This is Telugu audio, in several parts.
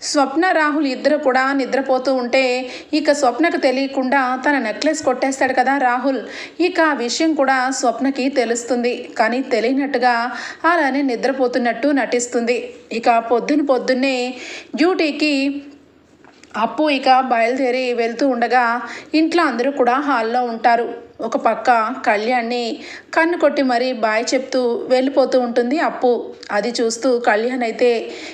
స్వప్న రాహుల్ ఇద్దరు కూడా నిద్రపోతూ ఉంటే ఇక స్వప్నకు తెలియకుండా తన నెక్లెస్ కొట్టేస్తాడు కదా రాహుల్. ఇక ఆ విషయం కూడా స్వప్నకి తెలుస్తుంది. కానీ తెలియనట్టుగా అలానే నిద్రపోతున్నట్టు నటిస్తుంది. ఇక పొద్దున పొద్దున్నే డ్యూటీకి అప్పు ఇక బయలుదేరి వెళ్తూ ఉండగా ఇంట్లో అందరూ కూడా హాల్లో ఉంటారు. ఒక పక్క కళ్యాణ్ని కన్ను కొట్టి మరీ బాయ్ చెప్తూ వెళ్ళిపోతూ ఉంటుంది అప్పు. అది చూస్తూ కళ్యాణ్ అయితే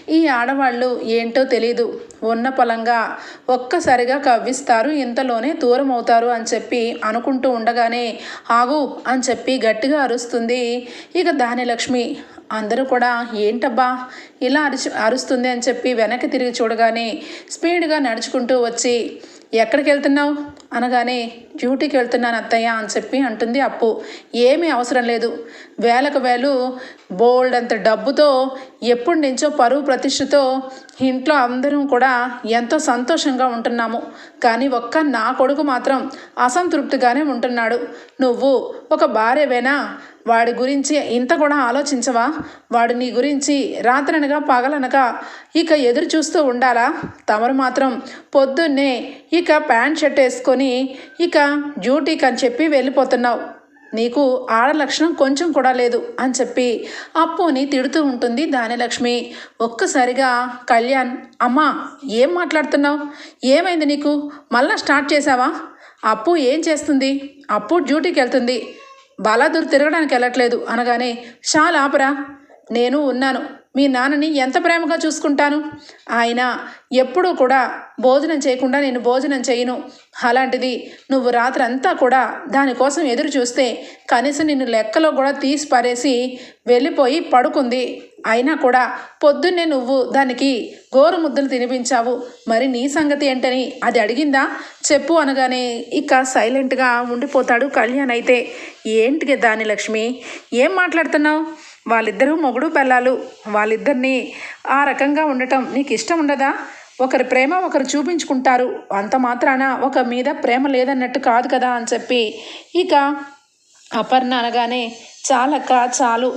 ఈ ఆడవాళ్ళు ఏంటో తెలీదు. ఉన్న పొలంగా ఒక్కసారిగా కవ్విస్తారు ఇంతలోనే దూరం అవుతారు అని చెప్పి అనుకుంటూ ఉండగానే ఆగు అని చెప్పి గట్టిగా అరుస్తుంది. ఇక దానిలక్ష్మి అందరూ కూడా ఏంటబ్బా ఇలా అరిచి అరుస్తుంది అని చెప్పి వెనక్కి తిరిగి చూడగానే స్పీడ్గా నడుచుకుంటూ వచ్చి ఎక్కడికి వెళ్తున్నావు అనగానే డ్యూటీకి వెళ్తున్నాను అత్తయ్య అని చెప్పి అంటుంది అప్పు. ఏమీ అవసరం లేదు. వేలకు వేలు బోల్డ్ అంత డబ్బుతో ఎప్పటి నుంచో పరువు ప్రతిష్టతో ఇంట్లో అందరం కూడా ఎంతో సంతోషంగా ఉంటున్నాము. కానీ ఒక్క నా కొడుకు మాత్రం అసంతృప్తిగానే ఉంటున్నాడు. నువ్వు ఒక భార్యవేనా? వాడి గురించి ఇంత కూడా ఆలోచించవా? వాడు నీ గురించి రాత్రనగా పగలనగా ఇక ఎదురు చూస్తూ ఉండాలా? తమరు మాత్రం పొద్దున్నే ఇక ప్యాంట్ షర్ట్ వేసుకొని ఇక డ్యూటీకి అని చెప్పి వెళ్ళిపోతున్నావు. నీకు ఆడ లక్షణం కొంచెం కూడా లేదు అని చెప్పి అప్పుని తిడుతూ ఉంటుంది దానిలక్ష్మి ఒక్కసారిగా కళ్యాణ్ అమ్మా ఏం మాట్లాడుతున్నావు? ఏమైంది నీకు? మళ్ళా స్టార్ట్ చేసావా అప్పు ఏం చేస్తుంది? అప్పు డ్యూటీకి వెళ్తుంది. బాలాదూర్ తిరగడానికి వెళ్ళట్లేదు అనగానే చాలా ఆపరా. నేను ఉన్నాను. మీ నాన్నని ఎంత ప్రేమగా చూసుకుంటాను? ఆయన ఎప్పుడూ కూడా భోజనం చేయకుండా నేను భోజనం చేయను. అలాంటిది నువ్వు రాత్రంతా కూడా దానికోసం ఎదురు చూస్తే కనీసం నిన్ను లెక్కలో కూడా తీసి పారేసి వెళ్ళిపోయి పడుకుంది. అయినా కూడా పొద్దున్నే నువ్వు దానికి గోరు ముద్దలు తినిపించావు. మరి నీ సంగతి ఏంటని అది అడిగిందా? చెప్పు అనగానే ఇక సైలెంట్గా ఉండిపోతాడు కళ్యాణ్ అయితే. ఏంటికి దాని లక్ష్మి? ఏం మాట్లాడుతున్నావు? వాళ్ళిద్దరూ మొగుడు పెళ్ళాలు వాళ్ళిద్దరినీ ఆ రకంగా ఉండటం నీకు ఇష్టం ఉండదా? ఒకరి ప్రేమ ఒకరు చూపించుకుంటారు. అంత మాత్రాన ఒక మీద ప్రేమ లేదన్నట్టు కాదు కదా అని చెప్పి ఇక అపర్ణ అనగానే చాలక్క చాలు.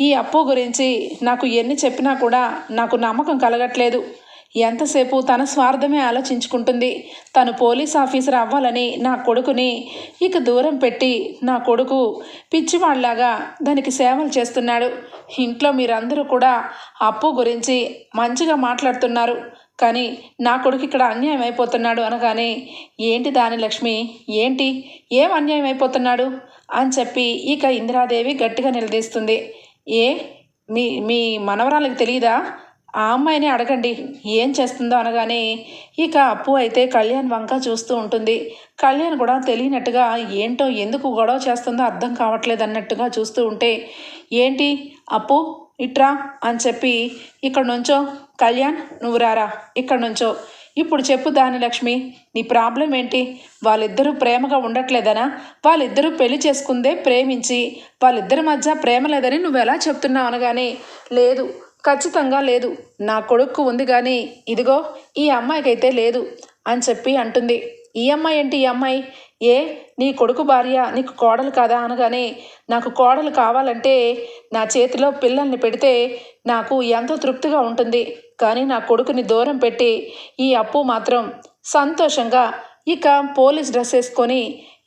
ఈ అప్పు గురించి నాకు ఎన్ని చెప్పినా కూడా నాకు నమ్మకం కలగట్లేదు. ఎంతసేపు తన స్వార్థమే ఆలోచించుకుంటుంది. తను పోలీస్ ఆఫీసర్ అవ్వాలని నా కొడుకుని ఇక దూరం పెట్టి నా కొడుకు పిచ్చివాళ్ళాగా దానికి సేవలు చేస్తున్నాడు. ఇంట్లో మీరందరూ కూడా అప్పు గురించి మంచిగా మాట్లాడుతున్నారు. కానీ నా కొడుకు ఇక్కడ అన్యాయం అయిపోతున్నాడు అనగానే ఏంటి దాని లక్ష్మి? ఏంటి? ఏం అన్యాయం అయిపోతున్నాడు? అని చెప్పి ఇక ఇందిరాదేవి గట్టిగా నిలదీస్తుంది. ఏ? మీ మీ మనవరాలకు తెలియదా ఆ అమ్మాయిని అడగండి ఏం చేస్తుందో అనగానే ఇక అప్పు అయితే కళ్యాణ్ వంక చూస్తూ ఉంటుంది. కళ్యాణ్ కూడా తెలియనట్టుగా ఏంటో ఎందుకు గొడవ చేస్తుందో అర్థం కావట్లేదు అన్నట్టుగా చూస్తూ ఉంటే ఏంటి అప్పు ఇట్రా అని చెప్పి ఇక్కడ నుంచో కళ్యాణ్ నువ్వు రారా ఇక్కడ నుంచో. ఇప్పుడు చెప్పు దాని లక్ష్మి నీ ప్రాబ్లం ఏంటి? వాళ్ళిద్దరూ ప్రేమగా ఉండట్లేదనా? వాళ్ళిద్దరూ పెళ్ళి చేసుకుందే ప్రేమించి వాళ్ళిద్దరి మధ్య ప్రేమ లేదని నువ్వు ఎలా చెప్తున్నావు? అనగానే లేదు ఖచ్చితంగా లేదు. నా కొడుకు ఉంది కానీ ఇదిగో ఈ అమ్మాయికైతే లేదు అని చెప్పి అంటుంది. ఈ అమ్మాయి ఏంటి ఈ అమ్మాయి? ఏ నీ కొడుకు భార్య నీకు కోడలు కాదా అనగానే నాకు కోడలు కావాలంటే నా చేతిలో పిల్లల్ని పెడితే నాకు ఎంతో తృప్తిగా ఉంటుంది. కానీ నా కొడుకుని దూరం పెట్టి ఈ అప్పు మాత్రం సంతోషంగా ఇక పోలీస్ డ్రెస్ వేసుకొని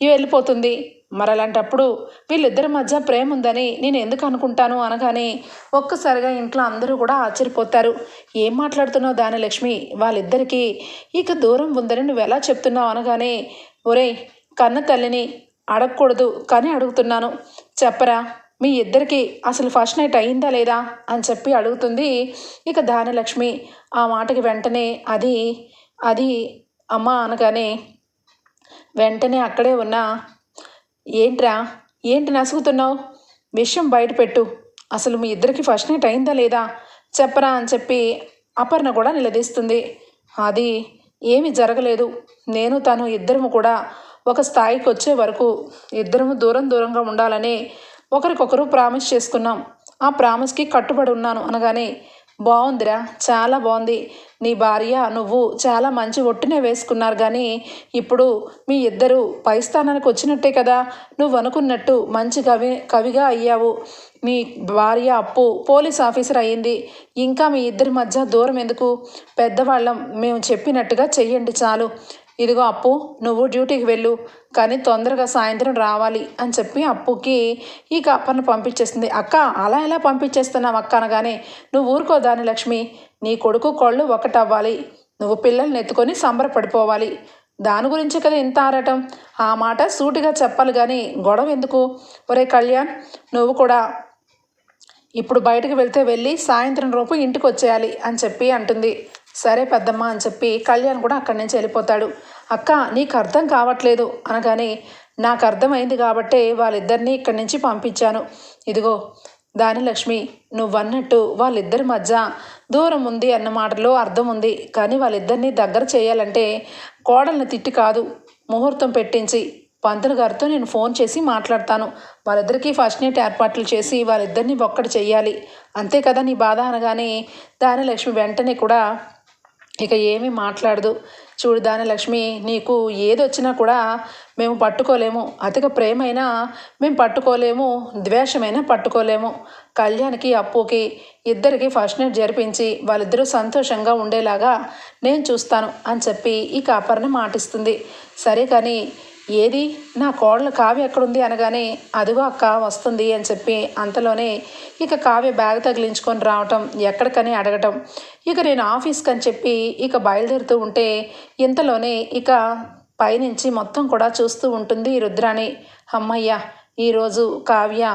వెళ్ళిపోతుంది. మరి అలాంటప్పుడు వీళ్ళిద్దరి మధ్య ప్రేమ ఉందని నేను ఎందుకు అనుకుంటాను అనగానే ఒక్కసారిగా ఇంట్లో అందరూ కూడా ఆశ్చర్యపోతారు. ఏం మాట్లాడుతున్నావు దాని లక్ష్మి వాళ్ళిద్దరికీ ఇక దూరం ఉందని నువ్వు ఎలా చెప్తున్నావు అనగానే ఒరేయ్ కన్న తల్లిని అడగకూడదు కానీ అడుగుతున్నాను. చెప్పరా మీ ఇద్దరికి అసలు ఫస్ట్ నైట్ అయిందా లేదా అని చెప్పి అడుగుతుంది ఇక దానలక్ష్మి. ఆ మాటకి వెంటనే అది అది అమ్మ అనగానే వెంటనే అక్కడే ఉన్న ఏంట్రా? ఏంటి నసుగుతున్నావు? విషయం బయటపెట్టు అసలు మీ ఇద్దరికి ఫస్ట్ నైట్ అయిందా లేదా? చెప్పరా అని చెప్పి అపర్ణ కూడా నిలదీస్తుంది. అది ఏమి జరగలేదు. నేను తను ఇద్దరము కూడా ఒక స్థాయికి వచ్చే వరకు ఇద్దరము దూరం దూరంగా ఉండాలని ఒకరికొకరు ప్రామిస్ చేసుకున్నాం. ఆ ప్రామిస్కి కట్టుబడి ఉన్నాను అనగానే బాగుందిరా చాలా బాగుంది నీ భార్య నువ్వు చాలా మంచి ఒట్టునే వేసుకున్నారు కానీ ఇప్పుడు మీ ఇద్దరు పై స్థానానికి వచ్చినట్టే కదా. నువ్వు అనుకున్నట్టు మంచి కవి కవిగా అయ్యావు. మీ భార్య అప్పు పోలీస్ ఆఫీసర్ అయ్యింది. ఇంకా మీ ఇద్దరి మధ్య దూరం ఎందుకు? పెద్దవాళ్ళం మేము చెప్పినట్టుగా చెయ్యండి చాలు. ఇదిగో అప్పు నువ్వు డ్యూటీకి వెళ్ళు కానీ తొందరగా సాయంత్రం రావాలి అని చెప్పి అప్పుకి ఈ కప్పను పంపించేస్తుంది అక్క అలా ఎలా పంపించేస్తున్నావు అక్క అనగానే నువ్వు ఊరుకో దాని లక్ష్మి నీ కొడుకు కోళ్ళు ఒకటవ్వాలి నువ్వు పిల్లల్ని ఎత్తుకొని సంబరపడిపోవాలి. దాని గురించి కదా ఇంత ఆరటం? ఆ మాట సూటిగా చెప్పాలి కానీ గొడవ ఎందుకు? ఒరే కళ్యాణ్ నువ్వు కూడా ఇప్పుడు బయటకు వెళ్తే వెళ్ళి సాయంత్రం రూపు ఇంటికి వచ్చేయాలి అని చెప్పి అంటుంది. సరే పెద్దమ్మ అని చెప్పి కళ్యాణ్ కూడా అక్కడి నుంచి వెళ్ళిపోతాడు. అక్క నీకు అర్థం కావట్లేదు అనగానే నాకు అర్థమైంది కాబట్టే వాళ్ళిద్దరినీ ఇక్కడి నుంచి పంపించాను. ఇదిగో దాని లక్ష్మి నువ్వన్నట్టు వాళ్ళిద్దరి మధ్య దూరం ఉంది అన్న మాటలో అర్థం ఉంది. కానీ వాళ్ళిద్దరినీ దగ్గర చేయాలంటే కోడల్ని తిట్టి కాదు ముహూర్తం పెట్టించి పంతులు గారితో నేను ఫోన్ చేసి మాట్లాడతాను. వాళ్ళిద్దరికీ ఫస్ట్ నైట్ ఏర్పాట్లు చేసి వాళ్ళిద్దరిని ఒక్కటి చెయ్యాలి. అంతే కదా నీ బాధ అనగానే దానిలక్ష్మి వెంటనే కూడా ఇక ఏమీ మాట్లాడదు. చూడు దానలక్ష్మి నీకు ఏది వచ్చినా కూడా మేము పట్టుకోలేము. అతిగా ప్రేమైనా మేము పట్టుకోలేము. ద్వేషమైనా పట్టుకోలేము. కళ్యాణ్కి అప్పుకి ఇద్దరికి ఫస్ట్ నైట్ జరిపించి వాళ్ళిద్దరూ సంతోషంగా ఉండేలాగా నేను చూస్తాను అని చెప్పి ఇక అపర్ణ మాటిస్తుంది. సరే కానీ ఏది? నా కోడలు కావ్య ఎక్కడుంది అనగానే అదిగో అక్క వస్తుంది అని చెప్పి అంతలోనే ఇక కావ్య బ్యాగ్ తగిలించుకొని రావటం ఎక్కడికని అడగటం. ఇక నేను ఆఫీస్కి అని చెప్పి ఇక బయలుదేరుతూ ఉంటే ఇంతలోనే ఇక పైనుంచి మొత్తం కూడా చూస్తూ ఉంటుంది రుద్రాణి. అమ్మయ్య ఈరోజు కావ్య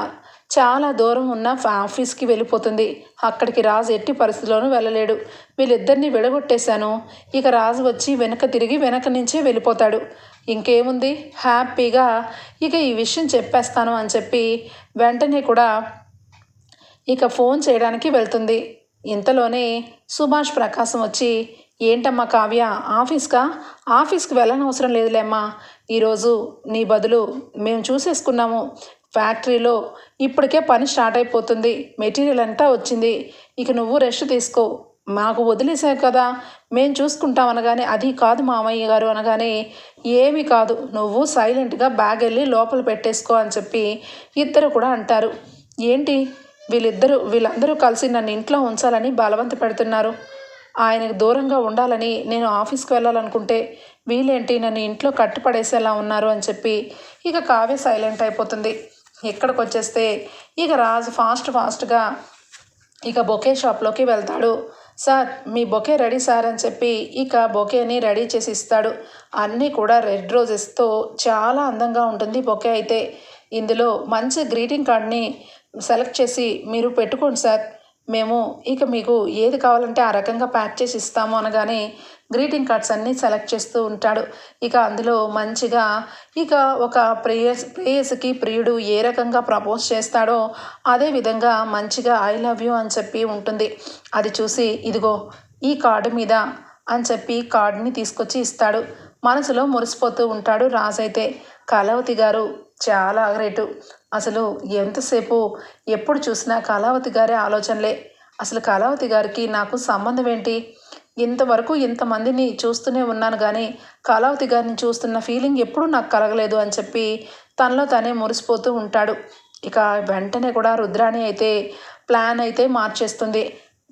చాలా దూరం ఉన్న ఆఫీస్కి వెళ్ళిపోతుంది. అక్కడికి రాజు ఎట్టి పరిస్థితిలోనూ వెళ్ళలేడు. వీళ్ళిద్దరిని విడగొట్టేశాను. ఇక రాజు వచ్చి వెనక తిరిగి వెనక నుంచే వెళ్ళిపోతాడు. ఇంకేముంది? హ్యాపీగా ఇక ఈ విషయం చెప్పేస్తాను అని చెప్పి వెంటనే కూడా ఇక ఫోన్ చేయడానికి వెళ్తుంది. ఇంతలోనే సుభాష్ ప్రకాశం వచ్చి ఏంటమ్మా కావ్య ఆఫీస్కా? ఆఫీస్కి వెళ్ళనవసరం లేదులేమ్మా. ఈరోజు నీ బదులు మేము చూసేసుకున్నాము. ఫ్యాక్టరీలో ఇప్పటికే పని స్టార్ట్ అయిపోతుంది. మెటీరియల్ అంతా వచ్చింది. ఇక నువ్వు రెస్ట్ తీసుకో. మాకు వదిలేసావు కదా మేము చూసుకుంటాం అనగానే అది కాదు మామయ్య గారు అనగానే ఏమీ కాదు నువ్వు సైలెంట్గా బ్యాగ్ వెళ్ళి లోపల పెట్టేసుకో అని చెప్పి ఇద్దరు కూడా అంటారు. ఏంటి? వీళ్ళిద్దరూ వీళ్ళందరూ కలిసి నన్ను ఇంట్లో ఉంచాలని బలవంత పెడుతున్నారు. ఆయనకు దూరంగా ఉండాలని నేను ఆఫీస్కి వెళ్ళాలనుకుంటే వీళ్ళేంటి నన్ను ఇంట్లో కట్టుపడేసేలా ఉన్నారు అని చెప్పి ఇక కావ్య సైలెంట్ అయిపోతుంది. ఇక్కడికి వచ్చేస్తే ఇక రాజు ఫాస్ట్ ఫాస్ట్గా ఇక బొకే షాప్లోకి వెళ్తాడు. సార్ మీ బొకే రెడీ సార్ అని చెప్పి ఇక బొకేని రెడీ చేసి ఇస్తాడు. అన్నీ కూడా రెడ్ రోజెస్తో చాలా అందంగా ఉంటుంది బొకే అయితే. ఇందులో మంచి గ్రీటింగ్ కార్డ్ని సెలెక్ట్ చేసి మీరు పెట్టుకోండి సార్. మేము ఇక మీకు ఏది కావాలంటే ఆ రకంగా ప్యాక్ చేసి ఇస్తాము అనగానే గ్రీటింగ్ కార్డ్స్ అన్నీ సెలెక్ట్ చేస్తూ ఉంటాడు. ఇక అందులో మంచిగా ఇక ఒక ప్రేయస్ ప్రేయస్కి ప్రియుడు ఏ రకంగా ప్రపోజ్ చేస్తాడో అదే విధంగా మంచిగా ఐ లవ్ యూ అని చెప్పి ఉంటుంది. అది చూసి ఇదిగో ఈ కార్డు మీద అని చెప్పి కార్డుని తీసుకొచ్చి ఇస్తాడు. మనసులో మురిసిపోతూ ఉంటాడు రాజైతే కళావతి గారు చాలా గ్రేటు అసలు ఎంతసేపు ఎప్పుడు చూసినా కళావతి గారే ఆలోచనలే. అసలు కళావతి గారికి నాకు సంబంధం ఏంటి? ఇంతవరకు ఇంతమందిని చూస్తూనే ఉన్నాను కానీ కళావతి గారిని చూస్తున్న ఫీలింగ్ ఎప్పుడూ నాకు కలగలేదు అని చెప్పి తనలో తనే మురిసిపోతూ ఉంటాడు. ఇక వెంటనే కూడా రుద్రాణి అయితే ప్లాన్ అయితే మార్చేస్తుంది.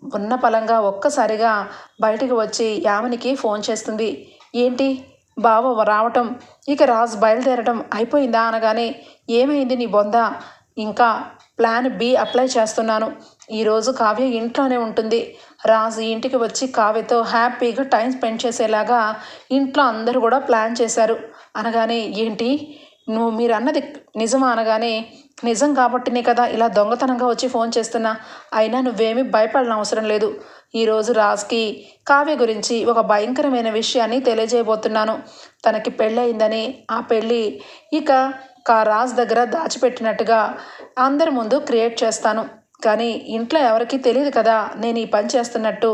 ఉన్న పలంగా ఒక్కసారిగా బయటికి వచ్చి యామనికి ఫోన్ చేస్తుంది. ఏంటి? బావ రావటం ఇక రాజు బయలుదేరటం అయిపోయిందా అనగానే ఏమైంది నీ బొంద? ఇంకా ప్లాన్ బి అప్లై చేస్తున్నాను. ఈరోజు కావ్య ఇంట్లోనే ఉంటుంది. రాజు ఇంటికి వచ్చి కావ్యతో హ్యాపీగా టైం స్పెండ్ చేసేలాగా ఇంట్లో అందరూ కూడా ప్లాన్ చేశారు. అనగానే ఏంటి? నువ్వు మీరు అన్నది నిజమా? అనగానే నిజం కాబట్టినే కదా ఇలా దొంగతనంగా వచ్చి ఫోన్ చేస్తున్నా. అయినా నువ్వేమీ భయపడిన అవసరం లేదు ఈరోజు రాజ్కి కావ్య గురించి ఒక భయంకరమైన విషయాన్ని తెలియజేయబోతున్నాను. తనకి పెళ్ళయిందని ఆ పెళ్ళి ఇక కా రాజ్ దగ్గర దాచిపెట్టినట్టుగా అందరి ముందు క్రియేట్ చేస్తాను. కానీ ఇంట్లో ఎవరికీ తెలియదు కదా నేను ఈ పని చేస్తున్నట్టు.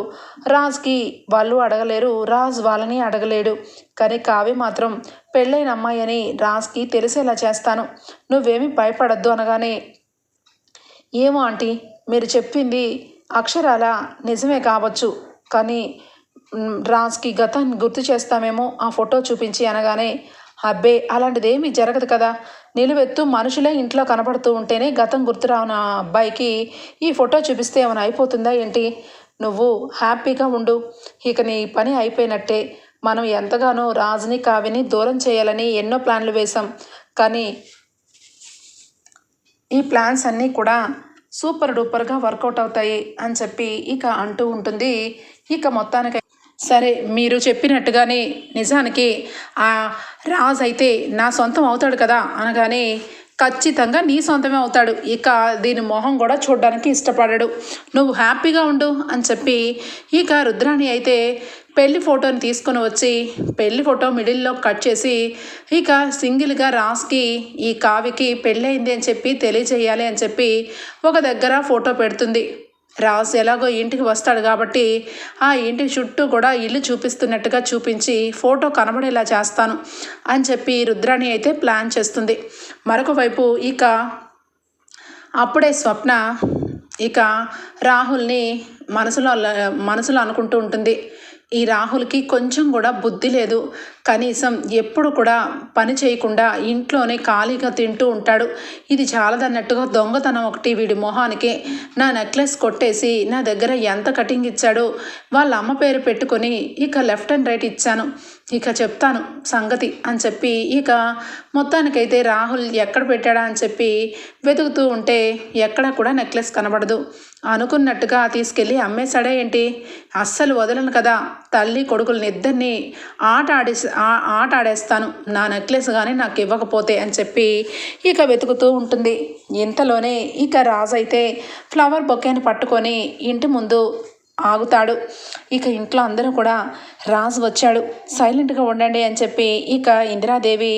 రాజ్కి వాళ్ళు అడగలేరు రాజ్ వాళ్ళని అడగలేడు. కానీ కావ్య మాత్రం పెళ్ళైన అమ్మాయి అని రాజ్కి తెలిసేలా చేస్తాను. నువ్వేమీ భయపడద్దు అనగానే ఏమో ఆంటీ మీరు చెప్పింది అక్షరాల నిజమే కావచ్చు. కానీ రాజ్కి గతాన్ని గుర్తు చేస్తామేమో ఆ ఫోటో చూపించి అనగానే అబ్బే అలాంటిదేమీ జరగదు కదా. నిలువెత్తు మనుషులే ఇంట్లో కనపడుతూ ఉంటేనే గతం గుర్తురావున అబ్బాయికి ఈ ఫోటో చూపిస్తే ఏమైనా అయిపోతుందా ఏంటి? నువ్వు హ్యాపీగా ఉండు. ఇక నీ పని అయిపోయినట్టే. మనం ఎంతగానో రాజుని కావిని దూరం చేయాలని ఎన్నో ప్లాన్లు వేశాం. కానీ ఈ ప్లాన్స్ అన్నీ కూడా సూపర్ డూపర్గా వర్కౌట్ అవుతాయి అని చెప్పి ఇక అంటూ ఉంటుంది. ఇక మొత్తానికి సరే మీరు చెప్పినట్టుగానే నిజానికి ఆ రాజ్ అయితే నా సొంతం అవుతాడు కదా అనగానే ఖచ్చితంగా నీ సొంతమే అవుతాడు. ఇక దీని మొహం కూడా చూడడానికి ఇష్టపడడు. నువ్వు హ్యాపీగా ఉండు అని చెప్పి ఇక రుద్రాణి అయితే పెళ్ళి ఫోటోని తీసుకొని వచ్చి పెళ్ళి ఫోటో మిడిల్లో కట్ చేసి ఇక సింగిల్గా రాస్కి ఈ కావికి పెళ్ళయింది అని చెప్పి తెలియజేయాలి అని చెప్పి ఒక దగ్గర ఫోటో పెడుతుంది. రాజు ఎలాగో ఇంటికి వస్తాడు కాబట్టి ఆ ఇంటి చుట్టూ కూడా ఇల్లు చూపిస్తున్నట్టుగా చూపించి ఫోటో కనబడేలా చేస్తాను అని చెప్పి రుద్రాణి అయితే ప్లాన్ చేస్తుంది. మరొక వైపు ఇక అప్పుడే స్వప్న ఇక రాహుల్ని మనసులో మనసులో అనుకుంటూ ఉంటుంది. ఈ రాహుల్కి కొంచెం కూడా బుద్ధి లేదు. కనీసం ఎప్పుడు కూడా పని చేయకుండా ఇంట్లోనే ఖాళీగా తింటూ ఉంటాడు. ఇది చాలదన్నట్టుగా దొంగతనం ఒకటి వీడి మొహానికి. నా నెక్లెస్ కొట్టేసి నా దగ్గర ఎంత కటింగ్ ఇచ్చాడో వాళ్ళ అమ్మ పేరు పెట్టుకొని ఇక లెఫ్ట్ అండ్ రైట్ ఇచ్చాను. ఇక చెప్తాను సంగతి అని చెప్పి ఇక మొత్తానికైతే రాహుల్ ఎక్కడ పెట్టాడా అని చెప్పి వెతుకుతూ ఉంటే ఎక్కడ కూడా నెక్లెస్ కనబడదు. అనుకున్నట్టుగా తీసుకెళ్ళి అమ్మేశాడే ఏంటి? అస్సలు వదలను కదా. తల్లి కొడుకులని ఇద్దరిని ఆట ఆడి ఆట ఆడేస్తాను. నా నెక్లెస్ కానీ నాకు ఇవ్వకపోతే అని చెప్పి ఇక వెతుకుతూ ఉంటుంది. ఇంతలోనే ఇక రాజు అయితే ఫ్లవర్ బొకేని పట్టుకొని ఇంటి ముందు ఆగుతాడు. ఇక ఇంట్లో అందరూ కూడా రాజు వచ్చాడు. సైలెంట్గా ఉండండి అని చెప్పి ఇక ఇందిరాదేవి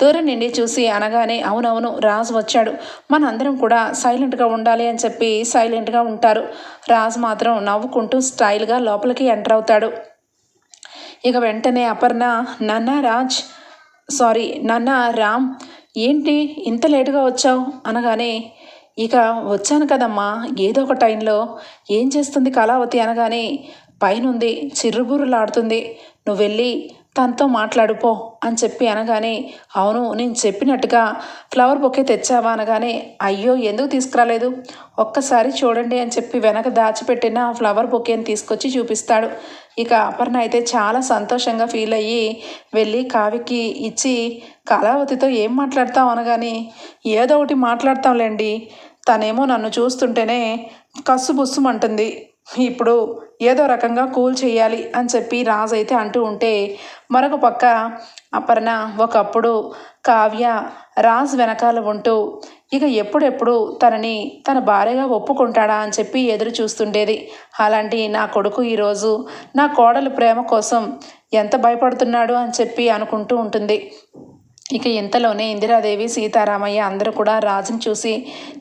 దూరం నుండి చూసి అనగానే అవునవును రాజు వచ్చాడు. మనందరం కూడా సైలెంట్గా ఉండాలి అని చెప్పి సైలెంట్గా ఉంటారు. రాజు మాత్రం నవ్వుకుంటూ స్టైల్గా లోపలికి ఎంటర్ అవుతాడు. ఇక వెంటనే అపర్ణ నాన్న రాజ్ సారీ నాన్న రామ్ ఏంటి ఇంత లేటుగా వచ్చావు? అనగానే ఇక వచ్చాను కదమ్మా. ఏదో ఒక టైంలో ఏం చేస్తుంది కళావతి అనగానే పైనుంది చిర్రుబుర్రులాడుతుంది. నువ్వు వెళ్ళి తనతో మాట్లాడుపో అని చెప్పి అనగానే అవును నేను చెప్పినట్టుగా ఫ్లవర్ బొకే తెచ్చావా? అనగానే అయ్యో ఎందుకు తీసుకురాలేదు? ఒక్కసారి చూడండి అని చెప్పి వెనక దాచిపెట్టిన ఫ్లవర్ బొకేని తీసుకొచ్చి చూపిస్తాడు. ఇక అపర్ణ అయితే చాలా సంతోషంగా ఫీల్ అయ్యి వెళ్ళి కావికి ఇచ్చి కళావతితో ఏం మాట్లాడతాం అనగాని ఏదో ఒకటి మాట్లాడతాంలేండి. తనేమో నన్ను చూస్తుంటేనే కస్సు బుస్సుమంటుంది. ఇప్పుడు ఏదో రకంగా కూల్ చేయాలి అని చెప్పి రాజు అయితే అంటూ ఉంటే మరొక పక్క అపర్ణ ఒకప్పుడు కావ్య రాజ్ వెనకాల ఉంటూ ఇక ఎప్పుడెప్పుడు తనని తన భార్యగా ఒప్పుకుంటాడా అని చెప్పి ఎదురు చూస్తుండేది. అలాంటి నా కొడుకు ఈరోజు నా కోడలు ప్రేమ కోసం ఎంత భయపడుతున్నాడు అని చెప్పి అనుకుంటూ ఉంటుంది. ఇక ఇంతలోనే ఇందిరాదేవి సీతారామయ్య అందరూ కూడా రాజుని చూసి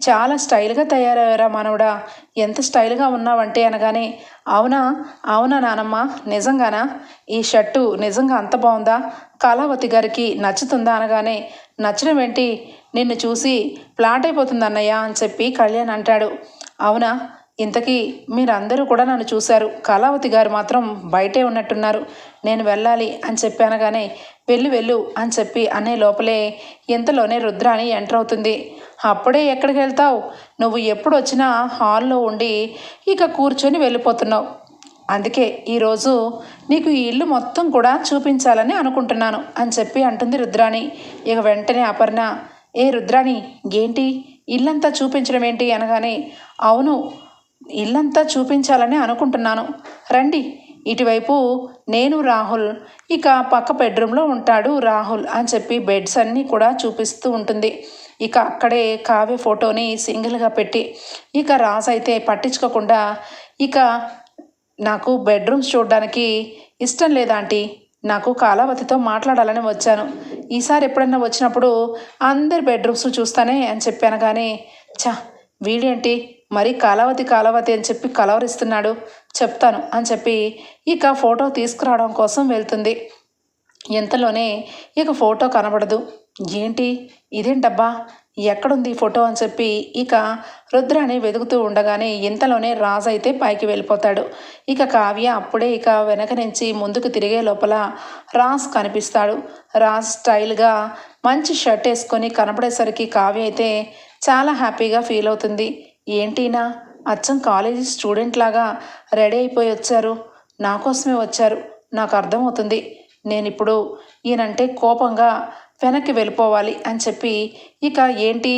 చాలా స్టైల్గా తయారయ్యారా మనవడా? ఎంత స్టైల్గా ఉన్నావంటే అనగానే అవునా? అవునా నానమ్మ? నిజంగానా? ఈ షర్టు నిజంగా అంత బాగుందా? కళావతి గారికి నచ్చుతుందా అనగానే నచ్చడం ఏంటి? నిన్ను చూసి ప్లాట్ అయిపోతుంది అన్నయ్య అని చెప్పి కళ్యాణ్ అంటాడు. అవునా? ఇంతకీ మీరందరూ కూడా నన్ను చూశారు. కళావతి గారు మాత్రం బయటే ఉన్నట్టున్నారు. నేను వెళ్ళాలి అని చెప్పి అనగానే వెళ్ళు వెళ్ళు అని చెప్పి అనే లోపలే ఇంతలోనే రుద్రాని ఎంటర్ అవుతుంది. అప్పుడే ఎక్కడికి వెళ్తావు? నువ్వు ఎప్పుడు వచ్చినా హాల్లో ఉండి ఇక కూర్చొని వెళ్ళిపోతున్నావు. అందుకే ఈరోజు నీకు ఈ ఇల్లు మొత్తం కూడా చూపించాలని అనుకుంటున్నాను అని చెప్పి అంటుంది రుద్రాణి. ఇక వెంటనే అపర్ణ ఏ రుద్రాణి ఏంటి ఇల్లంతా చూపించడం ఏంటి? అనగానే అవును ఇల్లంతా చూపించాలని అనుకుంటున్నాను. రండి ఇటువైపు నేను రాహుల్ ఇక పక్క బెడ్రూమ్లో ఉంటాడు రాహుల్ అని చెప్పి బెడ్స్ అన్నీ కూడా చూపిస్తూ ఉంటుంది. ఇక అక్కడే కావ్య ఫోటోని సింగిల్గా పెట్టి ఇక రాజు అయితే పట్టించుకోకుండా ఇక నాకు బెడ్రూమ్స్ చూడడానికి ఇష్టం లేదా ఆంటీ? నాకు కాలావతితో మాట్లాడాలని వచ్చాను. ఈసారి ఎప్పుడన్నా వచ్చినప్పుడు అందరి బెడ్రూమ్స్ చూస్తానే అని చెప్పాను కానీ ఛా వీడేంటి మరి కాలావతి కాలావతి అని చెప్పి కలవరిస్తున్నాడు. చెప్తాను అని చెప్పి ఇక ఫోటో తీసుకురావడం కోసం వెళ్తుంది. ఇంతలోనే ఇక ఫోటో కనబడదు. ఏంటి? ఇదేంటబ్బా? ఎక్కడుంది ఈ ఫోటో అని చెప్పి ఇక రుద్రాని వెతుకుతూ ఉండగానే ఇంతలోనే రాజు అయితే పైకి వెళ్ళిపోతాడు. ఇక కావ్య అప్పుడే ఇక వెనక నుంచి ముందుకు తిరిగే లోపల రాజ్ కనిపిస్తాడు. రాజ్ స్టైల్గా మంచి షర్ట్ వేసుకొని కనపడేసరికి కావ్య అయితే చాలా హ్యాపీగా ఫీల్ అవుతుంది. ఏంటినా అచ్చం కాలేజీ స్టూడెంట్ లాగా రెడీ అయిపోయి వచ్చారు. నా కోసమే వచ్చారు. నాకు అర్థమవుతుంది. నేను ఇప్పుడు ఈయనంటే కోపంగా వెనక్కి వెళ్ళిపోవాలి అని చెప్పి ఇక ఏంటి?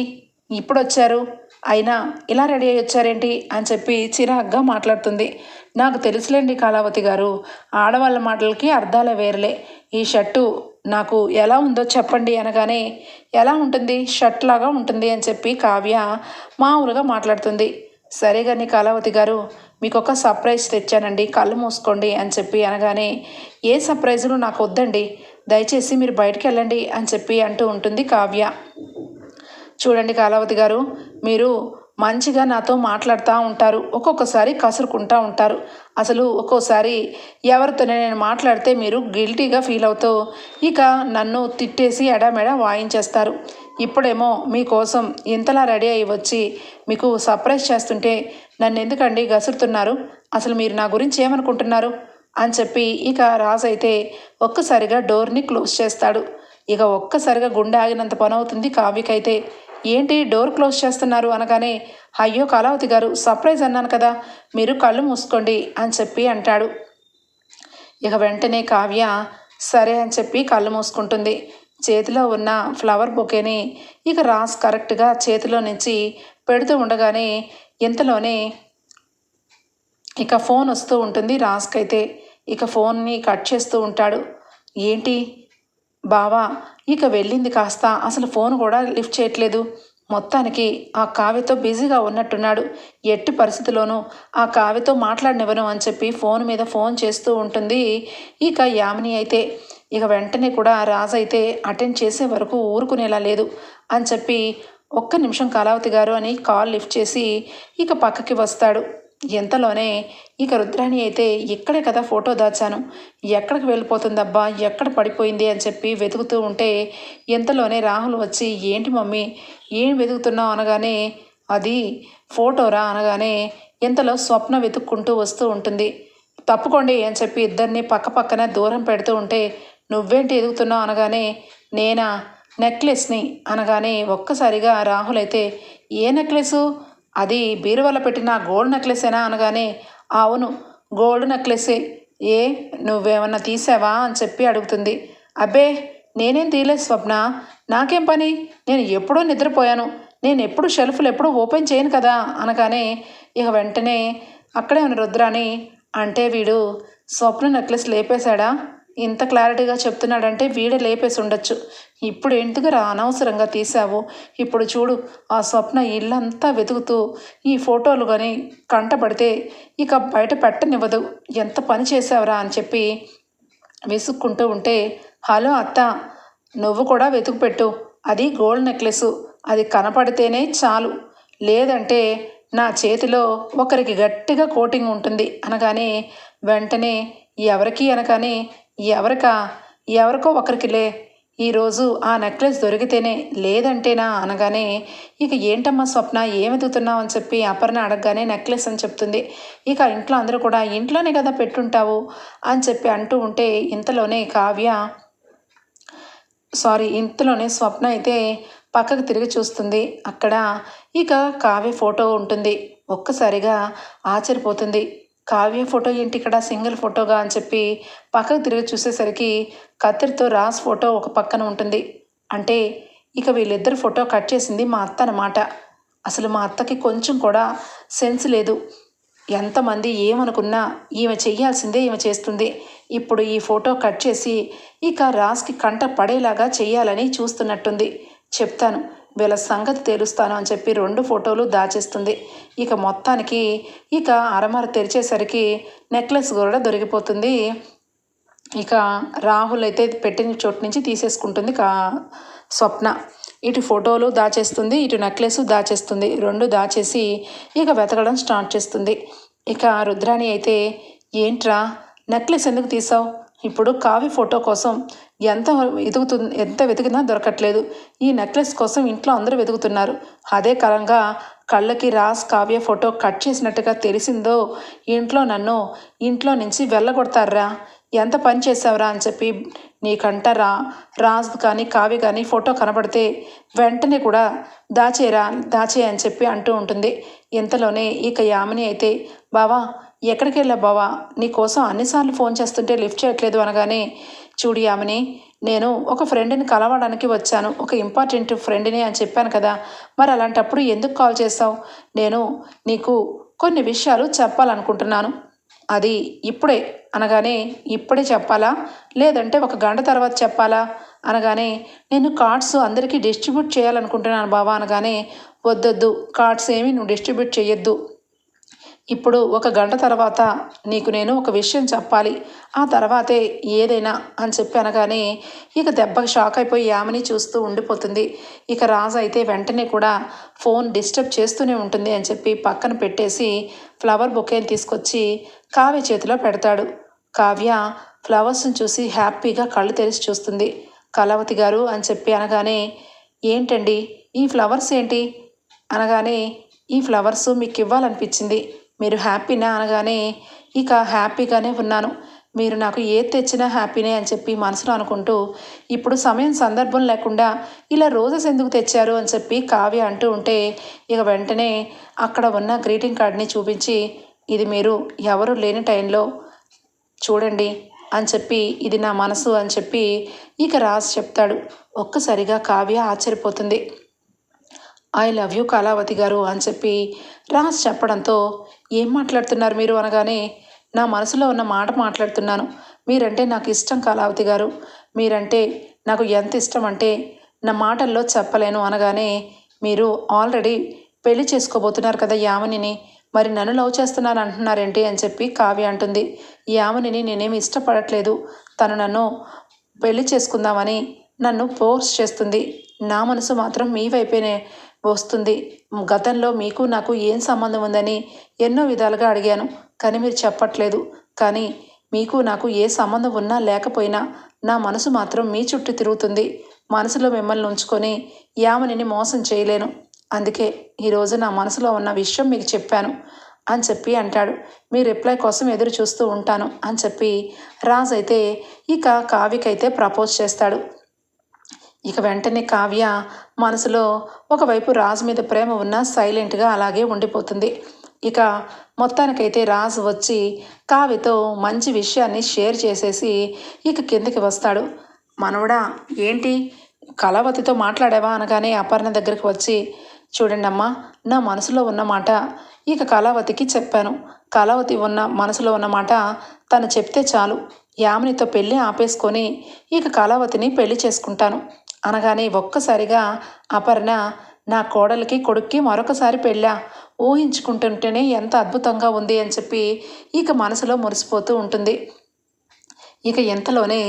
ఇప్పుడు వచ్చారు అయినా ఇలా రెడీ అయ్యి వచ్చారేంటి? అని చెప్పి చిరాగ్గా మాట్లాడుతుంది. నాకు తెలుసులేండి కళావతి గారు ఆడవాళ్ళ మాటలకి అర్థాలే వేరలే. ఈ షర్టు నాకు ఎలా ఉందో చెప్పండి అనగానే ఎలా ఉంటుంది? షర్ట్ లాగా ఉంటుంది అని చెప్పి కావ్య మామూలుగా మాట్లాడుతుంది. సరే కానీ కళావతి గారు మీకు ఒక సర్ప్రైజ్ తెచ్చానండి. కళ్ళు మూసుకోండి అని చెప్పి అనగానే ఏ సర్ప్రైజులు? నాకు వద్దండి. దయచేసి మీరు బయటికి వెళ్ళండి అని చెప్పి అంటూ ఉంటుంది కావ్య. చూడండి కాలావతి గారు మీరు మంచిగా నాతో మాట్లాడుతూ ఉంటారు ఒక్కొక్కసారి కసురుకుంటూ ఉంటారు. అసలు ఒక్కోసారి ఎవరితోనే నేను మాట్లాడితే మీరు గిల్టీగా ఫీల్ అవుతూ ఇక నన్ను తిట్టేసి ఎడమెడ వాయించేస్తారు. ఇప్పుడేమో మీకోసం ఇంతలా రెడీ అయ్యి వచ్చి మీకు సర్ప్రైజ్ చేస్తుంటే నన్ను ఎందుకండి గసురుతున్నారు? అసలు మీరు నా గురించి ఏమనుకుంటున్నారు? అని చెప్పి ఇక రాజు అయితే ఒక్కసారిగా డోర్ని క్లోజ్ చేస్తాడు. ఇక ఒక్కసారిగా గుండె ఆగినంత పని అవుతుంది కావ్యకైతే. ఏంటి డోర్ క్లోజ్ చేస్తున్నారు అనగానే అయ్యో కళావతి గారు సర్ప్రైజ్ అన్నాను కదా మీరు కళ్ళు మూసుకోండి అని చెప్పి అంటాడు. ఇక వెంటనే కావ్య సరే అని చెప్పి కళ్ళు మూసుకుంటుంది. చేతిలో ఉన్న ఫ్లవర్ బొకేని ఇక రాస్ కరెక్ట్గా చేతిలో నుంచి పెడుతూ ఉండగానే ఇంతలోనే ఇక ఫోన్ వస్తూ ఉంటుంది. రాస్కైతే ఇక ఫోన్ని కట్ చేస్తూ ఉంటాడు. ఏంటి? బావా ఇక వెళ్ళింది కాస్త. అసలు ఫోన్ కూడా లిఫ్ట్ చేయట్లేదు. మొత్తానికి ఆ కావ్యతో బిజీగా ఉన్నట్టున్నాడు. ఎట్టి పరిస్థితిలోనూ ఆ కావ్యతో మాట్లాడినవను అని చెప్పి ఫోన్ మీద ఫోన్ చేస్తూ ఉంటుంది. ఇక యామిని అయితే ఇక వెంటనే కూడా రాజు అయితే అటెండ్ చేసే వరకు ఊరుకునేలా లేదు అని చెప్పి ఒక్క నిమిషం కళావతి గారు అని కాల్ లిఫ్ట్ చేసి ఇక పక్కకి వస్తాడు. ఎంతలోనే ఇక రుద్రాణి అయితే ఇక్కడే కదా ఫోటో దాచాను. ఎక్కడికి వెళ్ళిపోతుందబ్బా? ఎక్కడ పడిపోయింది? అని చెప్పి వెతుకుతూ ఉంటే ఎంతలోనే రాహుల్ వచ్చి ఏంటి మమ్మీ? ఏం వెతుకుతున్నావు? అనగానే అది ఫోటోరా? అనగానే ఎంతలో స్వప్న వెతుక్కుంటూ వస్తూ ఉంటుంది. తప్పుకోండి అని చెప్పి ఇద్దరిని పక్క పక్కన దూరం పెడుతూ ఉంటే నువ్వేంటి ఎదుగుతున్నావు? అనగానే నేనా? నెక్లెస్ని? అనగానే ఒక్కసారిగా రాహుల్ అయితే ఏ నెక్లెసు? అది బీరువాలో పెట్టిన గోల్డ్ నెక్లెసేనా అనగానే అవును గోల్డ్ నెక్లెసే. ఏ నువ్వేమన్నా తీసావా? అని చెప్పి అడుగుతుంది. అబ్బే నేనేం తీయలేదు స్వప్న. నాకేం పని? నేను ఎప్పుడూ నిద్రపోయాను. నేను ఎప్పుడు షెల్ఫ్లు ఎప్పుడూ ఓపెన్ చేయను కదా? అనగానే ఇక వెంటనే అక్కడే ఉన్న రుద్రాని అంటే వీడు స్వప్న నెక్లెస్ లేపేశాడా? ఇంత క్లారిటీగా చెప్తున్నాడంటే వీడే లేపేసి ఉండొచ్చు. ఇప్పుడు ఎందుకురా అనవసరంగా తీసావు ఇప్పుడు చూడు ఆ స్వప్న ఇల్లంతా వెతుకుతూ ఈ ఫోటోలు కానీ కంటపడితే ఇక బయట పెట్టనివ్వదు. ఎంత పని చేసావురా అని చెప్పి విసుక్కుంటూ ఉంటే హలో అత్త నువ్వు కూడా వెతుకుపెట్టు అది గోల్డ్ నెక్లెస్. అది కనపడితేనే చాలు. లేదంటే నా చేతిలో ఒకరికి గట్టిగా కోటింగ్ ఉంటుంది. అనగానే వెంటనే ఎవరికి అనగానే ఎవరికా? ఎవరికో ఒకరికి లే ఈరోజు ఆ నెక్లెస్ దొరికితేనే లేదంటేనా అనగానే ఇక ఏంటమ్మా స్వప్న ఏం అని చెప్పి అపర్ణ అడగగానే నెక్లెస్ అని చెప్తుంది. ఇక ఇంట్లో అందరూ కూడా ఇంట్లోనే కదా పెట్టుంటావు? అని చెప్పి అంటూ ఉంటే ఇంతలోనే కావ్య సారీ ఇంతలోనే స్వప్న అయితే పక్కకు తిరిగి చూస్తుంది. అక్కడ ఇక కావ్య ఫోటో ఉంటుంది. ఒక్కసారిగా ఆశ్చర్యపోతుంది. కావ్య ఫోటో ఏంటి ఇక్కడ? సింగిల్ ఫోటోగా అని చెప్పి పక్కకు తిరిగి చూసేసరికి కత్తిరితో రాస్ ఫోటో ఒక పక్కన ఉంటుంది. అంటే ఇక వీళ్ళిద్దరు ఫోటో కట్ చేసింది మా అత్త అన్నమాట. అసలు మా అత్తకి కొంచెం కూడా సెన్స్ లేదు. ఎంతమంది ఏమనుకున్నా ఈమె చేయాల్సిందే ఈమె చేస్తుంది. ఇప్పుడు ఈ ఫోటో కట్ చేసి ఇక రాస్కి కంట పడేలాగా చేయాలని చూస్తున్నట్టుంది. చెప్తాను. వీళ్ళ సంగతి తేలుస్తాను అని చెప్పి రెండు ఫోటోలు దాచేస్తుంది. ఇక మొత్తానికి ఇక అరమర తెరిచేసరికి నెక్లెస్ కూడా దొరికిపోతుంది. ఇక రాహుల్ అయితే పెట్టిన చోటు నుంచి తీసేసుకుంటుంది కా స్వప్న. ఇటు ఫోటోలు దాచేస్తుంది ఇటు నెక్లెస్ దాచేస్తుంది. రెండు దాచేసి ఇక వెతకడం స్టార్ట్ చేస్తుంది. ఇక రుద్రాణి అయితే ఏంట్రా? నెక్లెస్ ఎందుకు తీసావు? ఇప్పుడు కావి ఫోటో కోసం ఎంత వెతుకుతు ఎంత వెతికినా దొరకట్లేదు. ఈ నెక్లెస్ కోసం ఇంట్లో అందరూ వెతుకుతున్నారు. అదే కాలంగా కళ్ళకి రాస్ కావ్య ఫోటో కట్ చేసినట్టుగా తెలిసిందో ఇంట్లో నన్ను ఇంట్లో నుంచి వెళ్ళగొడతారా? ఎంత పని చేసావురా అని చెప్పి నీకంట రా రాజ్ కానీ కావ్య కానీ ఫోటో కనబడితే వెంటనే కూడా దాచేరా దాచే అని చెప్పి అంటూ ఉంటుంది. ఇంతలోనే ఇక యామిని అయితే బావా ఎక్కడికి వెళ్ళా బావా? నీ కోసం అన్నిసార్లు ఫోన్ చేస్తుంటే లిఫ్ట్ చేయట్లేదు అనగానే చూడియామని నేను ఒక ఫ్రెండ్ని కలవడానికి వచ్చాను. ఒక ఇంపార్టెంట్ ఫ్రెండ్ని అని చెప్పాను కదా. మరి అలాంటప్పుడు ఎందుకు కాల్ చేసావు నేను నీకు కొన్ని విషయాలు చెప్పాలనుకుంటున్నాను. అది ఇప్పుడే అనగానే ఇప్పుడే చెప్పాలా? లేదంటే ఒక గంట తర్వాత చెప్పాలా? అనగానే నేను కార్డ్స్ అందరికీ డిస్ట్రిబ్యూట్ చేయాలనుకుంటున్నాను బావా అనగానే వద్దొద్దు. కార్డ్స్ ఏమి నువ్వు డిస్ట్రిబ్యూట్ చేయొద్దు ఇప్పుడు ఒక గంట తర్వాత నీకు నేను ఒక విషయం చెప్పాలి. ఆ తర్వాతే ఏదైనా అని చెప్పి అనగానే ఇక దెబ్బకి షాక్ అయిపోయి యామిని చూస్తూ ఉండిపోతుంది. ఇక రాజు అయితే వెంటనే కూడా ఫోన్ డిస్టర్బ్ చేస్తూనే ఉంటుంది అని చెప్పి పక్కన పెట్టేసి ఫ్లవర్ బొకేని తీసుకొచ్చి కావ్య చేతిలో పెడతాడు. కావ్య ఫ్లవర్స్ని చూసి హ్యాపీగా కళ్ళు తెరిచి చూస్తుంది. కళావతి గారు అని చెప్పి అనగానే ఏంటండి? ఈ ఫ్లవర్స్ ఏంటి? అనగానే ఈ ఫ్లవర్స్ మీకు ఇవ్వాలనిపించింది మీరు హ్యాపీనా అనగానే ఇక హ్యాపీగానే ఉన్నాను. మీరు నాకు ఏది తెచ్చినా హ్యాపీనే అని చెప్పి మనసులో అనుకుంటూ ఇప్పుడు సమయం సందర్భం లేకుండా ఇలా రోజెస్ ఎందుకు తెచ్చారు అని చెప్పి కావ్య అంటూ ఉంటే ఇక వెంటనే అక్కడ ఉన్న గ్రీటింగ్ కార్డ్ని చూపించి ఇది మీరు ఎవరు లేని టైంలో చూడండి అని చెప్పి ఇది నా మనసు అని చెప్పి ఇక రాజ్ చెప్తాడు. ఒక్కసారిగా Kavya ఆశ్చర్యపోతుంది. I love you Kalavathi garu అని చెప్పి రాజ్ చెప్పడంతో ఏం మాట్లాడుతున్నారు మీరు అనగానే నా మనసులో ఉన్న మాట మాట్లాడుతున్నాను. మీరంటే నాకు ఇష్టం కళావతి గారు. మీరంటే నాకు ఎంత ఇష్టం అంటే నా మాటల్లో చెప్పలేను అనగానే మీరు ఆల్రెడీ పెళ్ళి చేసుకోబోతున్నారు కదా యామనిని మరి నన్ను లవ్ చేస్తున్నాను అంటున్నారేంటి అని చెప్పి కావ్య అంటుంది. యామనిని నేనేమి ఇష్టపడట్లేదు. తను నన్ను పెళ్ళి చేసుకుందామని నన్ను ఫోర్స్ చేస్తుంది. నా మనసు మాత్రం మీ వైపేనే వస్తుంది. గతంలో మీకు నాకు ఏం సంబంధం ఉందని ఎన్నో విధాలుగా అడిగాను కానీ మీరు చెప్పట్లేదు. కానీ మీకు నాకు ఏ సంబంధం ఉన్నా లేకపోయినా నా మనసు మాత్రం మీ చుట్టూ తిరుగుతుంది. మనసులో మిమ్మల్ని ఉంచుకొని యామనిని మోసం చేయలేను. అందుకే ఈరోజు నా మనసులో ఉన్న విషయం మీకు చెప్పాను అని చెప్పి అంటాడు. మీ రిప్లై కోసం ఎదురు చూస్తూ ఉంటాను అని చెప్పి రాజ్ అయితే ఇక కావ్యకైతే ప్రపోజ్ చేస్తాడు. ఇక వెంటనే కావ్య మనసులో ఒకవైపు రాజు మీద ప్రేమ ఉన్న సైలెంట్గా అలాగే ఉండిపోతుంది. ఇక మొత్తానికైతే రాజు వచ్చి కావ్యతో మంచి విషయాన్ని షేర్ చేసేసి ఇక కిందకి వస్తాడు. మనవడా ఏంటి? కళావతితో మాట్లాడావా? అనగానే అపర్ణ దగ్గరికి వచ్చి చూడండి అమ్మా నా మనసులో ఉన్న మాట ఇక కళావతికి చెప్పాను. కళావతి ఉన్న మనసులో ఉన్న మాట తను చెప్తే చాలు. యామినితో పెళ్ళి ఆపేసుకొని ఇక కళావతిని పెళ్ళి చేసుకుంటాను. అనగానే ఒక్కసారిగా అపర్ణ నా కోడలికి కొడుక్కి మరొకసారి పెళ్ళా? ఊహించుకుంటుంటేనే ఎంత అద్భుతంగా ఉంది అని చెప్పి ఇక మనసులో మురిసిపోతూ ఉంటుంది. ఇక ఎంతలోనే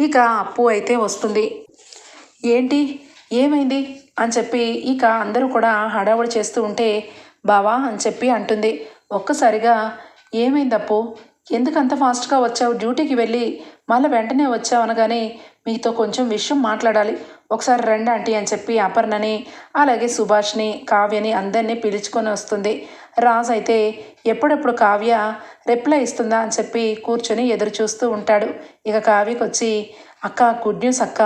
ఇక అప్పు అయితే వస్తుంది. ఏంటి? ఏమైంది? అని చెప్పి ఇక అందరూ కూడా హడావుడి చేస్తూ ఉంటే బావా అని చెప్పి అంటుంది. ఒక్కసారిగా ఏమైంది అప్పు? ఎందుకంత ఫాస్ట్గా వచ్చావు? డ్యూటీకి వెళ్ళి మళ్ళీ వెంటనే వచ్చావు అనగానే మీతో కొంచెం విషయం మాట్లాడాలి. ఒకసారి రండి ఆంటీ అని చెప్పి అపర్ణని అలాగే సుభాష్ని కావ్యని అందరినీ పిలుచుకొని వస్తుంది. రాజ్ అయితే ఎప్పుడెప్పుడు కావ్య రిప్లై ఇస్తుందా? అని చెప్పి కూర్చొని ఎదురు చూస్తూ ఉంటాడు. ఇక కావ్యకి వచ్చి అక్క గుడ్ న్యూస్ అక్క.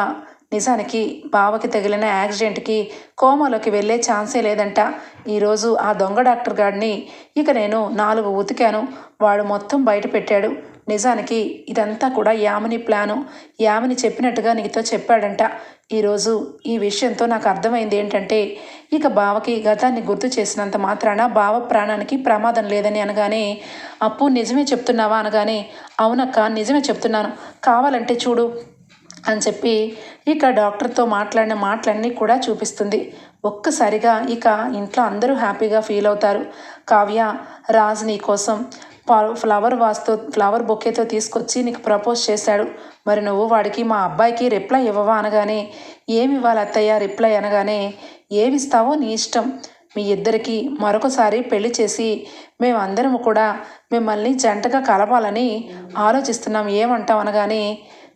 నిజానికి బావకి తగిలిన యాక్సిడెంట్కి కోమాలోకి వెళ్ళే ఛాన్సే లేదంట. ఈరోజు ఆ దొంగ డాక్టర్ గాడిని ఇక నేను నాలుగు ఉతికాను. వాడు మొత్తం బయట పెట్టాడు. నిజానికి ఇదంతా కూడా యామిని ప్లాను. యామిని చెప్పినట్టుగా నీతో చెప్పాడంట. ఈరోజు ఈ విషయంతో నాకు అర్థమైంది ఏంటంటే ఇక బావకి గతాన్ని గుర్తు చేసినంత మాత్రాన బావ ప్రాణానికి ప్రమాదం లేదని అనగానే అప్పు నిజమే చెప్తున్నావా? అనగానే అవునక్క నిజమే చెప్తున్నాను. కావాలంటే చూడు అని చెప్పి ఇక డాక్టర్తో మాట్లాడిన మాటలన్నీ కూడా చూపిస్తుంది. ఒక్కసారిగా ఇక ఇంట్లో అందరూ హ్యాపీగా ఫీల్ అవుతారు. కావ్య రాజ్ నీ కోసం ఫ్లవర్ వాస్తో ఫ్లవర్ బొకేతో తీసుకొచ్చి నీకు ప్రపోజ్ చేశాడు. మరి నువ్వు వాడికి మా అబ్బాయికి రిప్లై ఇవ్వవా అనగానే ఏమి ఇవ్వాలి అత్తయ్య రిప్లై అనగానే ఏమిస్తావో నీ ఇష్టం. మీ ఇద్దరికి మరొకసారి పెళ్ళి చేసి మేమందరము కూడా మిమ్మల్ని జంటగా కలపాలని ఆలోచిస్తున్నాం. ఏమంటాం అనగానే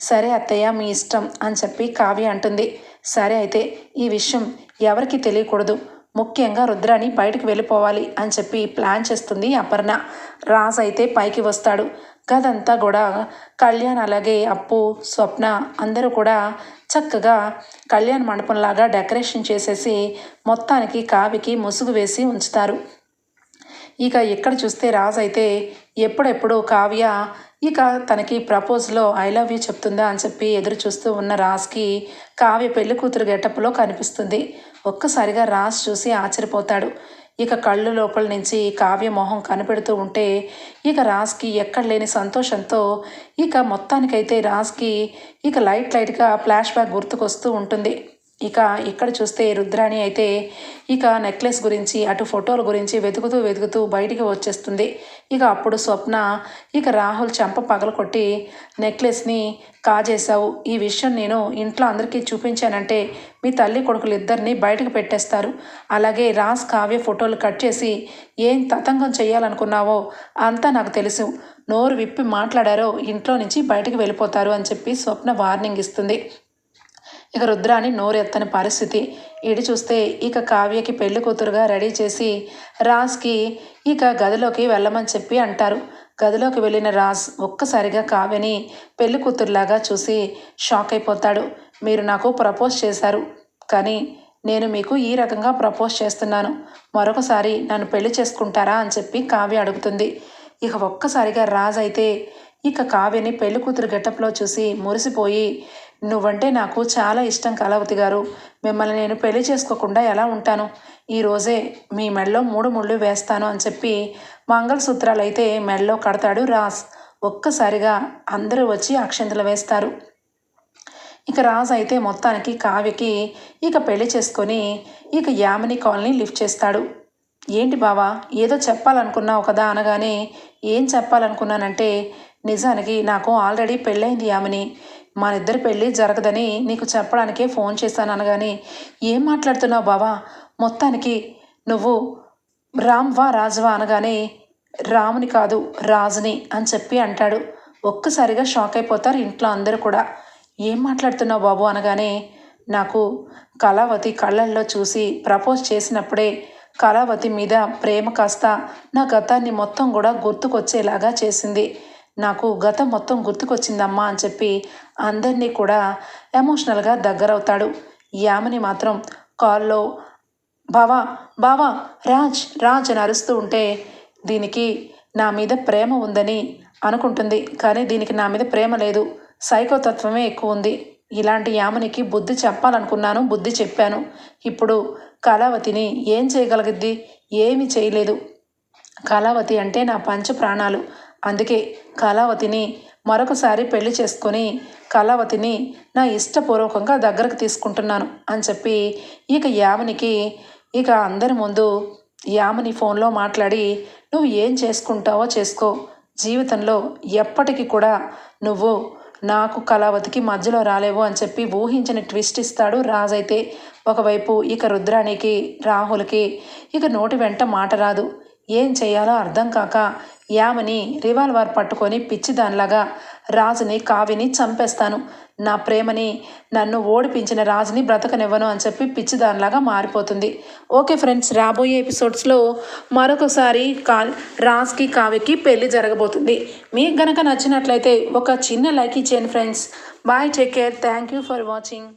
సరే అత్తయ్య మీ ఇష్టం అని చెప్పి కావ్య అంటుంది. సరే అయితే ఈ విషయం ఎవరికి తెలియకూడదు. ముఖ్యంగా రుద్రాని బయటకు వెళ్ళిపోవాలి అని చెప్పి ప్లాన్ చేస్తుంది అపర్ణ. రాజ్ అయితే పైకి వస్తాడు. గదంతా కూడా కళ్యాణ్ అలాగే అప్పు స్వప్న అందరూ కూడా చక్కగా కళ్యాణ్ మండపంలాగా డెకరేషన్ చేసేసి మొత్తానికి కావికి ముసుగు వేసి ఉంచుతారు. ఇక ఇక్కడ చూస్తే రాజ్ అయితే ఎప్పుడెప్పుడు కావ్య ఇక తనకి ప్రపోజ్లో ఐ లవ్ యూ చెప్తుందా అని చెప్పి ఎదురు చూస్తూ ఉన్న రాజ్కి కావ్య పెళ్ళి కూతురు గెటప్లో కనిపిస్తుంది. ఒక్కసారిగా రాజ్ చూసి ఆశ్చర్యపోతాడు. ఇక కళ్ళు లోపల నుంచి కావ్య మొహం కనిపెడుతూ ఉంటే ఇక రాజ్కి ఎక్కడ లేని సంతోషంతో ఇక మొత్తానికైతే రాజ్కి ఇక లైట్ లైట్గా ఫ్లాష్ బ్యాక్ గుర్తుకొస్తూ ఉంటుంది. ఇక ఇక్కడ చూస్తే రుద్రాణి అయితే ఇక నెక్లెస్ గురించి అటు ఫోటోల గురించి వెతుకుతూ వెతుకుతూ బయటికి వచ్చేస్తుంది. ఇక అప్పుడు స్వప్న ఇక రాహుల్ చెంప పగలకొట్టి నెక్లెస్ని కాజేశావు. ఈ విషయం నేను ఇంట్లో అందరికీ చూపించానంటే మీ తల్లి కొడుకులు ఇద్దరిని బయటకు పెట్టేస్తారు. అలాగే రాస్ కావ్య ఫోటోలు కట్ చేసి ఏం తతంగం చేయాలనుకున్నావో అంతా నాకు తెలుసు. నోరు విప్పి మాట్లాడారో ఇంట్లో నుంచి బయటకు వెళ్ళిపోతారు అని చెప్పి స్వప్న వార్నింగ్ ఇస్తుంది. ఇక రుద్రాని నోరెత్తని పరిస్థితి. ఇడి చూస్తే ఇక కావ్యకి పెళ్ళి కూతురుగా రెడీ చేసి రాజ్కి ఇక గదిలోకి వెళ్ళమని చెప్పి అంటారు. గదిలోకి వెళ్ళిన రాజ్ ఒక్కసారిగా కావ్యని పెళ్ళి కూతురులాగా చూసి షాక్ అయిపోతాడు. మీరు నాకు ప్రపోజ్ చేశారు కానీ నేను మీకు ఈ రకంగా ప్రపోజ్ చేస్తున్నాను. మరొకసారి నన్ను పెళ్ళి చేసుకుంటారా అని చెప్పి కావ్య అడుగుతుంది. ఇక ఒక్కసారిగా రాజ్ అయితే ఇక కావ్యని పెళ్ళి కూతురు గెటప్లో చూసి మురిసిపోయి నువ్వంటే నాకు చాలా ఇష్టం కళావతి గారు. మిమ్మల్ని నేను పెళ్ళి చేసుకోకుండా ఎలా ఉంటాను? ఈరోజే మీ మెడలో మూడు ముళ్ళు వేస్తాను అని చెప్పి మంగళసూత్రాలు అయితే మెడలో కడతాడు రాజ్. ఒక్కసారిగా అందరూ వచ్చి అక్షంతలు వేస్తారు. ఇక రాజు అయితే మొత్తానికి కావ్యకి ఇక పెళ్ళి చేసుకొని ఇక యామిని కాలనీ లిఫ్ట్ చేస్తాడు. ఏంటి బావా ఏదో చెప్పాలనుకున్నావు కదా అనగానే ఏం చెప్పాలనుకున్నానంటే నిజానికి నాకు ఆల్రెడీ పెళ్ళైంది యామిని. మన ఇద్దరి పెళ్ళి జరగదని నీకు చెప్పడానికే ఫోన్ చేశాను అనగానే ఏం మాట్లాడుతున్నావు బావా? మొత్తానికి నువ్వు రామ్వా రాజువా అనగానే రాముని కాదు రాజుని అని చెప్పి అంటాడు. ఒక్కసారిగా షాక్ అయిపోతారు ఇంట్లో అందరూ కూడా. ఏం మాట్లాడుతున్నావు బాబు? అనగానే నాకు కళావతి కళ్ళల్లో చూసి ప్రపోజ్ చేసినప్పుడే కళావతి మీద ప్రేమ కాస్త నా గతాన్ని మొత్తం కూడా గుర్తుకొచ్చేలాగా చేసింది. నాకు గతం మొత్తం గుర్తుకొచ్చిందమ్మా అని చెప్పి అందరినీ కూడా ఎమోషనల్గా దగ్గరవుతాడు. యామని మాత్రం కాల్లో బావా బావా రాజ్ రాజ్ అని అరుస్తూ ఉంటే దీనికి నా మీద ప్రేమ ఉందని అనుకుంటుంది. కానీ దీనికి నా మీద ప్రేమ లేదు. సైకోతత్వమే ఎక్కువ ఉంది. ఇలాంటి యామనికి బుద్ధి చెప్పాలనుకున్నాను బుద్ధి చెప్పాను. ఇప్పుడు కళావతిని ఏం చేయగలిగిద్ది? ఏమి చేయలేదు. కళావతి అంటే నా పంచ ప్రాణాలు అందుకే కళావతిని మరొకసారి పెళ్ళి చేసుకొని కళావతిని నా ఇష్టపూర్వకంగా దగ్గరకు తీసుకుంటున్నాను అని చెప్పి ఇక యామనికి ఇక అందరి ముందు యామని ఫోన్లో మాట్లాడి నువ్వు ఏం చేసుకుంటావో చేసుకో. జీవితంలో ఎప్పటికీ కూడా నువ్వు నాకు కళావతికి మధ్యలో రాలేవు అని చెప్పి ఊహించని ట్విస్ట్ ఇస్తాడు రాజైతే ఒకవైపు ఇక రుద్రానికి రాహుల్కి ఇక నోటి వెంట మాట రాదు. ఏం చేయాలో అర్థం కాక యామని రివాల్వర్ పట్టుకొని పిచ్చిదానిలాగా రాజుని కావిని చంపేస్తాను. నా ప్రేమని నన్ను ఓడిపించిన రాజుని బ్రతకనివ్వను అని చెప్పి పిచ్చిదానిలాగా మారిపోతుంది. ఓకే ఫ్రెండ్స్ రాబోయే ఎపిసోడ్స్లో మరొకసారి కా రాజ్కి కావ్యకి పెళ్ళి జరగబోతుంది. మీకు గనక నచ్చినట్లయితే ఒక చిన్న లైక్ ఇచ్చేయండి friends. Bye take care. Thank you for watching.